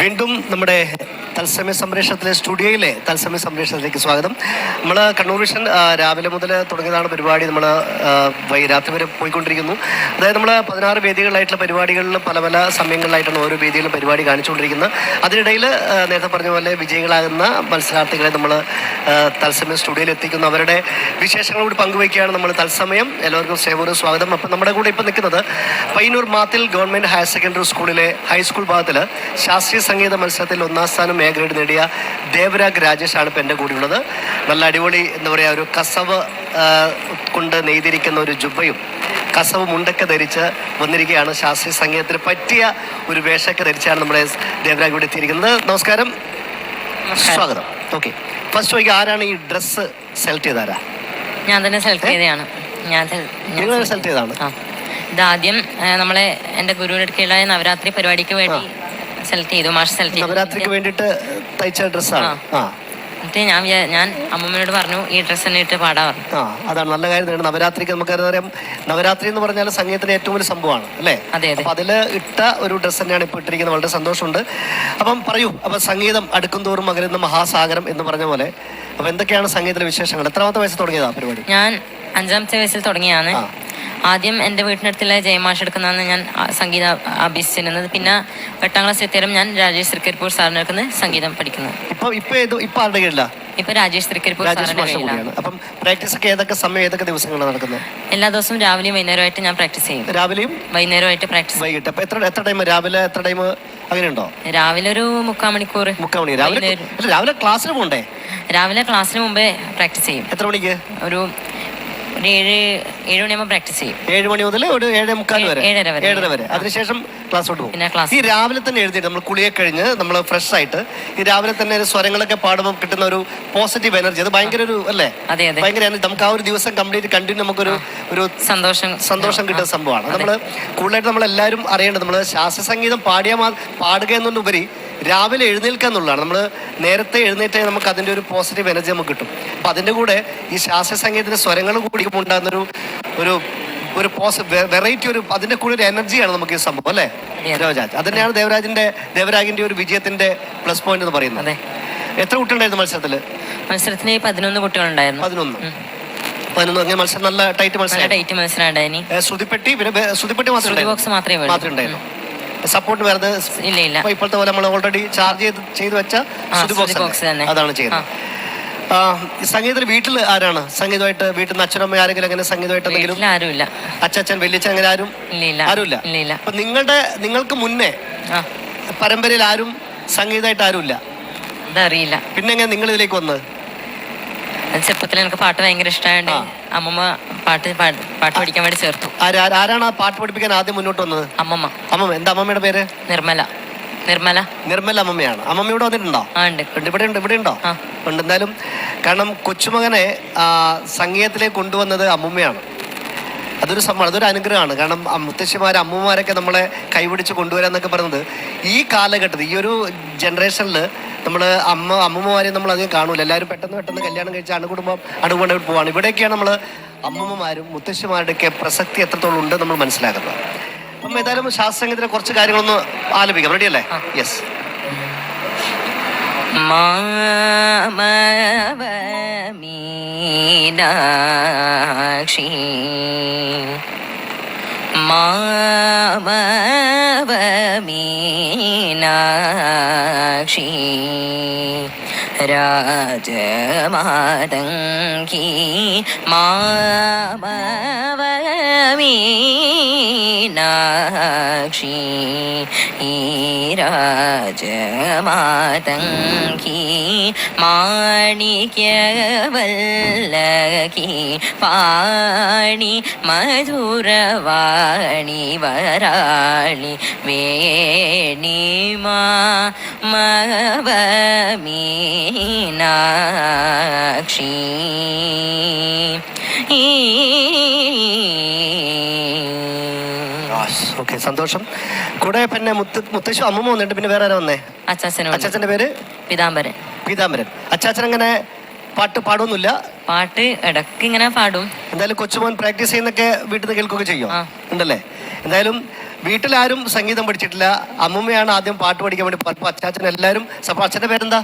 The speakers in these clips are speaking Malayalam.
വീണ്ടും നമ്മുടെ തത്സമയ സംപ്രേഷണത്തിലെ സ്റ്റുഡിയോയിലെ തത്സമയ സംപ്രേഷണത്തിലേക്ക് സ്വാഗതം. നമ്മൾ കണ്ണൂർ വിഷൻ രാവിലെ മുതൽ തുടങ്ങിയതാണ് പരിപാടി. നമ്മൾ രാത്രി വരെ പോയിക്കൊണ്ടിരിക്കുന്നു. അതായത് നമ്മൾ പതിനാറ് വേദികളിലായിട്ടുള്ള പരിപാടികളിൽ പല പല സമയങ്ങളിലായിട്ടാണ് ഓരോ വേദികളിലും പരിപാടി കാണിച്ചുകൊണ്ടിരിക്കുന്നത്. അതിനിടയിൽ നേരത്തെ പറഞ്ഞ പോലെ വിജയികളാകുന്ന മത്സരാർത്ഥികളെ നമ്മൾ തത്സമയം സ്റ്റുഡിയോയിൽ എത്തിക്കുന്നു. അവരുടെ വിശേഷങ്ങൾ കൂടി പങ്കുവയ്ക്കുകയാണ് നമ്മൾ തത്സമയം. എല്ലാവർക്കും സേവന സ്വാഗതം. അപ്പം നമ്മുടെ കൂടെ ഇപ്പം നിൽക്കുന്നത് Payyanur Mathil government higher secondary സ്കൂളിലെ ഹൈസ്കൂൾ ഭാഗത്തിൽ ശാസ്ത്രീയ സംഗീത മത്സരത്തിൽ ഒന്നാം സ്ഥാനം എ ഗ്രേഡ് നേടിയ ദേവരാഗ് രാജേഷാണ് ഇപ്പം എന്റെ കൂടെയുള്ളത്. നല്ല അടിപൊളി എന്താ പറയുക ഒരു കസവ് കൊണ്ട് നെയ്തിരിക്കുന്ന ഒരു ജുബയും കസവ് മുണ്ടൊക്കെ ധരിച്ച് വന്നിരിക്കുകയാണ്. ശാസ്ത്രീയ സംഗീതത്തിന് പറ്റിയ ഒരു വേഷമൊക്കെ ധരിച്ചാണ് നമ്മുടെ ദേവരാഗ് ഇവിടെ എത്തിയിരിക്കുന്നത്. നമസ്കാരം. സ്വാഗതം. ഓക്കെ. ഫസ്റ്റ് ചോദിക്കുക ആരാണ് ഈ ഡ്രസ്സ് സെലക്ട് ചെയ്താരാ ഞാൻ തന്നെ സെലക്ട് ചെയ്തതാണ്. ഞാൻ സെലക്ട് ചെയ്തതാണ്? ഇതാദ്യം നമ്മളെ എന്റെ ഗുരുവിനടുക്കയിലായ നവരാത്രി പരിപാടിക്ക് വേണ്ടി സെലക്ട് ചെയ്തു മാഷ് സെലക്ട് ചെയ്തു. നവരാത്രിക്ക് വേണ്ടിയിട്ട് തയ്ച്ച ഡ്രസ്സാണ് ആ. എന്നിട്ട് ഞാൻ ഞാൻ അമ്മമ്മയോട് പറഞ്ഞു ഈ ഡ്രസ്സ് തന്നെ ഇട്ട് പാടാ പറഞ്ഞു. ആ അതാണ് നല്ല കാര്യം നവരാത്രിക്ക് നമുക്ക് അറിയാം നവരാത്രി എന്ന് പറഞ്ഞാൽ സംഗീതത്തിന് ഏറ്റവും വലിയ സംഭവമാണ് അല്ലേ? അതെ അതെ. അതിൽ ഇട്ട ഒരു ഡ്രസ്സ് തന്നെയാണ് ഇപ്പോൾ ഇട്ടിരിക്കുന്നത്. വളരെ സന്തോഷമുണ്ട്. അപ്പം പറയൂ അപ്പൊ സംഗീതം അടുക്കും തോറും അങ്ങനെ മഹാസാഗരം എന്ന് പറഞ്ഞ പോലെ അപ്പൊ എന്തൊക്കെയാണ് സംഗീതത്തിലെ വിശേഷങ്ങൾ? എത്രാമത്തെ വയസ്സ് തുടങ്ങിയതാ പരിപാടി? ഞാൻ അഞ്ചാമത്തെ വയസ്സിൽ തുടങ്ങിയാണ്. ആദ്യം എന്റെ വീട്ടിനടുത്തുള്ള ജയമാഷ് എടുക്കുന്നതാണ് ഞാൻ സംഗീത അഭ്യസിച്ചിരുന്നത്. പിന്നെ എട്ടാം ക്ലാസ് എത്തിയാലും ഞാൻ രാജേഷ് തൃക്കരിപ്പൂർ സാറിന്റെ അടുക്കുന്ന സംഗീതം പഠിക്കുന്നത് ഇപ്പൊ ഇപ്പൊ ഇപ്പൊ ആരുടെ കീഴിലാ? ഇപ്പൊ രാജേഷ് തൃക്കരിപ്പൂർ രാജേഷ് സാറിന്റെ മാഷ കൂടിയാണ്. അപ്പം പ്രാക്ടീസ് ഒക്കെ ഏതൊക്കെ സമയം ഏതൊക്കെ ദിവസങ്ങളാണ് നടക്കുന്നത്? എല്ലാ ദിവസവും രാവിലെയും വൈകുന്നേരമായിട്ട് ഞാൻ പ്രാക്ടീസ് ചെയ്യും. രാവിലെയും വൈകുന്നേരമായിട്ട് പ്രാക്ടീസ് വൈകിട്ട്. അപ്പൊ എത്ര എത്ര ടൈം രാവിലെ എത്ര ടൈം അങ്ങനെയുണ്ടോ? രാവിലെ ഒരു മുക്കാൽ മണിക്കൂർ. മുക്കാൽ മണി. രാവിലെ വൈകുന്നേരം. അല്ല, രാവിലെ ക്ലാസ്സിന് പോകണ്ടേ രാവിലെ ക്ലാസ്സിന് മുമ്പേ പ്രാക്ടീസ് ചെയ്യും. എത്ര മണിക്ക്? ഒരു ഒരു ഏഴ് ഏഴ് മണിയാകുമ്പോൾ പ്രാക്ടീസ് ചെയ്യും. ഏഴ് മണി മുതൽ ഒരു ഏഴ് മുക്കാൽ വരെ. ഏഴര വരെ. ഏഴര വരെ. അതിനുശേഷം ക്ലാസ്സോട്ട് പോകും. പിന്നെ class. ഈ രാവിലെ തന്നെ എഴുതിയിട്ട് നമ്മൾ കുളിയെ കഴിഞ്ഞ് നമ്മൾ ഫ്രഷ് ആയിട്ട് ഈ രാവിലെ തന്നെ ഒരു സ്വരങ്ങളൊക്കെ പാടുമ്പോൾ കിട്ടുന്ന ഒരു പോസിറ്റീവ് എനർജി അത് ഭയങ്കര ഒരു അല്ലേ? അതെ അതെ. ഭയങ്കര energy. നമുക്ക് ആ ഒരു ദിവസം കംപ്ലീറ്റ് കണ്ടിന്യൂ നമുക്കൊരു ഒരു സന്തോഷം. സന്തോഷം കിട്ടുന്ന സംഭവമാണ്. നമ്മൾ കൂടുതലായിട്ട് നമ്മൾ എല്ലാവരും അറിയേണ്ടത് നമ്മൾ ശാസ്ത്ര സംഗീതം പാടിയാൽ മാ- പാടുക എന്നുള്ളതുപരി രാവിലെ എഴുന്നേൽക്കുക എന്നുള്ളതാണ്. നമ്മൾ നേരത്തെ എഴുന്നേറ്റേ നമുക്ക് അതിന്റെ ഒരു പോസിറ്റീവ് എനർജി നമുക്ക് കിട്ടും. അപ്പം അതിന്റെ കൂടെ ഈ ശാസ്ത്രീയ സംഗീതത്തിന്റെ സ്വരങ്ങൾ കൂടി ഉണ്ടാകുന്നൊരു ഒരു ഒരു പോസ് വെറൈറ്റി ഒരു അതിന്റെ കൂടെ ഒരു എനർജിയാണ് നമുക്ക് ഈ സംഭവം അല്ലേ? രാജ് ദേവരാജ് അത്. തന്നെയാണ് ദേവരാജിന്റെ ദേവരാജിന്റെ ഒരു വിജയത്തിന്റെ പ്ലസ് പോയിന്റ് എന്ന് പറയുന്നത്. അതെ. എത്ര കുട്ടികളുണ്ടായിരുന്നു മത്സരത്തിൽ മത്സരത്തിന് പതിനൊന്ന് കുട്ടികളുണ്ടായിരുന്നു. പതിനൊന്ന്. പതിനൊന്ന്. അങ്ങനെ മത്സരം നല്ല ടൈറ്റ് മത്സരം ടൈറ്റ് മത്സരം ശ്രുതിപ്പെട്ടി പിന്നെ ശ്രുതിപ്പെട്ടി മാത്രമേ മാത്രമേ ഉണ്ടായിരുന്നു. സപ്പോർട്ട് വരുന്നത് ഇല്ല ഇല്ല. ഇപ്പൊ ഇപ്പോഴത്തെ പോലെ നമ്മൾ ഓൾറെഡി ചാർജ് ചെയ്ത് ചെയ്ത് വെച്ച ബോക്സ് തന്നെ. അതാണ് ചെയ്യുന്നത്. സംഗീതത്തിൽ വീട്ടിൽ ആരാണ്? സംഗീതമായിട്ട് വീട്ടിൽ നിന്ന് അച്ഛനമ്മ ആരെങ്കിലും അങ്ങനെ സംഗീതമായിട്ട് എന്തെങ്കിലും ആരുമില്ല. അച്ഛൻ വലിയച്ഛൻ അങ്ങനെ ആരും ആരുമില്ല? അപ്പൊ നിങ്ങളുടെ നിങ്ങൾക്ക് മുന്നേ പരമ്പരയിൽ ആരും സംഗീതമായിട്ട് ആരുമില്ല? അതറിയില്ല. പിന്നെ എങ്ങനെ നിങ്ങൾ ഇതിലേക്ക് വന്നത്? ചെറുപ്പത്തിൽ എനിക്ക് പാട്ട് ഭയങ്കര ഇഷ്ടമായോണ്ട് അമ്മമ്മ പാട്ട് പാട്- പാട്ട് പഠിക്കാൻ വേണ്ടി ചേർത്തു. ആരാ ആരാണ് ആ പാട്ട് പഠിപ്പിക്കാൻ ആദ്യം മുന്നോട്ട് വന്നത്? അമ്മമ്മ. അമ്മമ്മ എന്താ അമ്മമ്മയുടെ പേര്? നിർമ്മല. നിർമ്മല. നിർമ്മല അമ്മമ്മയാണ്. അമ്മമ്മ ഇവിടെ വന്നിട്ടുണ്ടോ? ആ ഉണ്ട്. ഉണ്ട് ഇവിടെ ഉണ്ട് ഇവിടെ ഉണ്ടോ? ആ. ഉണ്ട് എന്തായാലും. കാരണം കൊച്ചുമകനെ ആ, സംഗീതത്തിലേക്ക് കൊണ്ടുവന്നത് അമ്മമ്മയാണ്. അതൊരു സമ്മാനം അതൊരു അനുഗ്രഹമാണ്. കാരണം അം- മുത്തശ്ശിമാർ അമ്മമാരൊക്കെ നമ്മളെ കൈപിടിച്ച് കൊണ്ടുവരാന്നൊക്കെ പറയുന്നത് ഈ കാലഘട്ടത്തിൽ ഈ ഒരു ജനറേഷനിൽ നമ്മൾ അമ്മ അമ്മൂമ്മമാരെ നമ്മൾ അധികം കാണൂല. എല്ലാവരും പെട്ടെന്ന് പെട്ടെന്ന് കല്യാണം കഴിച്ച് അണുകുടുംബം അണുകൊണ്ട് പോവാണ്. ഇവിടെയൊക്കെയാണ് നമ്മൾ അമ്മൂമ്മമാരും മുത്തശ്ശിമാരുടെയൊക്കെ പ്രസക്തി എത്രത്തോളം ഉണ്ട് നമ്മൾ മനസ്സിലാക്കുന്നത്. അപ്പം ഏതായാലും ശാസ്ത്രസംഗീതത്തിലെ കുറച്ച് കാര്യങ്ങളൊന്ന് ആലപിക്കാം. റെഡി അല്ലേ? യെസ് മീനാക്ഷി മാമവ മീനാക്ഷി. രാജമാതങ്കി മാമവ മീനാക്ഷി ഈ രാജമാതങ്കി മാണിക്യവല്ലകി പാണി മധുരവാണി വരാളി വേണിമാ മവ മീനാക്ഷി ഓക്കെ സന്തോഷം. കൂടെ പിന്നെ മുത്തശ്ശു മുത്തശ്ശി അമ്മൂമ്മ വന്നിട്ട് പിന്നെ വേറെ ആരാ വന്നേ? അച്ചാച്ചനും അച്ചാച്ചന്റെ പേര്? പിതാംബരൻ. പീതാംബരൻ. അച്ചാച്ചൻ അങ്ങനെ പാട്ട് പാടൊന്നുമില്ല പാട്ട് ഇടയ്ക്ക് ഇങ്ങനെ പാടും. എന്തായാലും കൊച്ചുമോൻ പ്രാക്ടീസ് ചെയ്യുന്നൊക്കെ വീട്ടിൽ നിന്ന് കേൾക്കുകയൊക്കെ ചെയ്യും. ആ. ഉണ്ടല്ലേ? എന്തായാലും വീട്ടിലാരും സംഗീതം പഠിച്ചിട്ടില്ല. അമ്മൂമ്മയാണ് ആദ്യം പാട്ട് പഠിക്കാൻ വേണ്ടി അച്ചാച്ചൻ എല്ലാവരും അപ്പൊ അച്ഛന്റെ പേരെന്താ?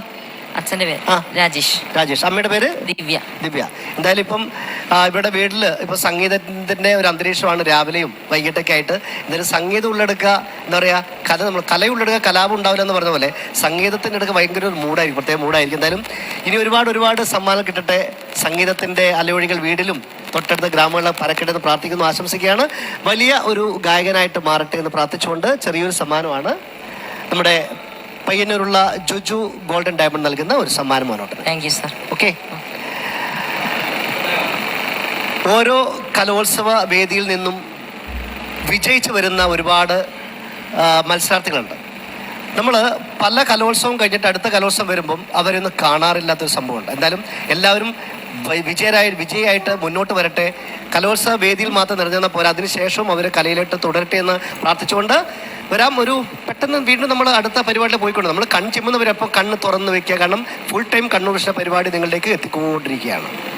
അച്ഛന്റെ പേര്. ആ. രാജേഷ്. രാജേഷ്. അമ്മയുടെ പേര്? ദിവ്യ. ദിവ്യ. എന്തായാലും ഇപ്പം ആ, ഇവിടെ വീട്ടിൽ ഇപ്പം സംഗീതത്തിന്റെ ഒരു അന്തരീക്ഷമാണ് രാവിലെയും വൈകിട്ടൊക്കെ ആയിട്ട്. എന്തായാലും സംഗീതം ഉള്ളെടുക്കുക എന്താ പറയുക കല നമ്മൾ കല ഉള്ളെടുക്കുക കലാപം ഉണ്ടാവില്ല എന്ന് പറഞ്ഞ പോലെ സംഗീതത്തിന്റെ അടുക്ക ഭയങ്കര ഒരു മൂഡായിരിക്കും പ്രത്യേക മൂഡായിരിക്കും. എന്തായാലും ഇനി ഒരുപാട് ഒരുപാട് സമ്മാനം കിട്ടട്ടെ. സംഗീതത്തിന്റെ അലയൊഴികൾ വീടിലും തൊട്ടടുത്ത ഗ്രാമങ്ങളിലെ പരക്കട്ടെ എന്ന് പ്രാർത്ഥിക്കുന്നു ആശംസിക്കുകയാണ്. വലിയ ഒരു ഗായകനായിട്ട് മാറട്ടെ എന്ന് പ്രാർത്ഥിച്ചുകൊണ്ട് ചെറിയൊരു സമ്മാനമാണ് നമ്മുടെ പയ്യന്നൂരുള്ള ജുജു ഗോൾഡൻ ഡയമണ്ട് നൽകുന്ന ഒരു സമ്മാനം മുന്നോട്ട്. താങ്ക് യു സർ ഓക്കെ ഓരോ കലോത്സവ വേദിയിൽ നിന്നും വിജയിച്ചു വരുന്ന ഒരുപാട് മത്സരാർത്ഥികളുണ്ട്. നമ്മൾ പല കലോത്സവം കഴിഞ്ഞിട്ട് അടുത്ത കലോത്സവം വരുമ്പം അവരൊന്നും കാണാറില്ലാത്തൊരു സംഭവമുണ്ട്. എന്തായാലും എല്ലാവരും വിജയരായി വിജയമായിട്ട് മുന്നോട്ട് വരട്ടെ. കലോത്സവ വേദിയിൽ മാത്രം നിറഞ്ഞാൽ പോരാ. അതിനുശേഷം അവർ കലയിലോട്ട് തുടരട്ടെ എന്ന് പ്രാർത്ഥിച്ചുകൊണ്ട് വരാം. ഒരു പെട്ടെന്ന് വീണ്ടും നമ്മൾ അടുത്ത പരിപാടിയിൽ പോയിക്കൊണ്ട്. നമ്മൾ കൺ ചിമ്മുന്നവരപ്പോൾ കണ്ണ് തുറന്ന് വെക്കുക. കാരണം ഫുൾ ടൈം കണ്ണൂർ പരിപാടി നിങ്ങളിലേക്ക് എത്തിക്കൊണ്ടിരിക്കുകയാണ്.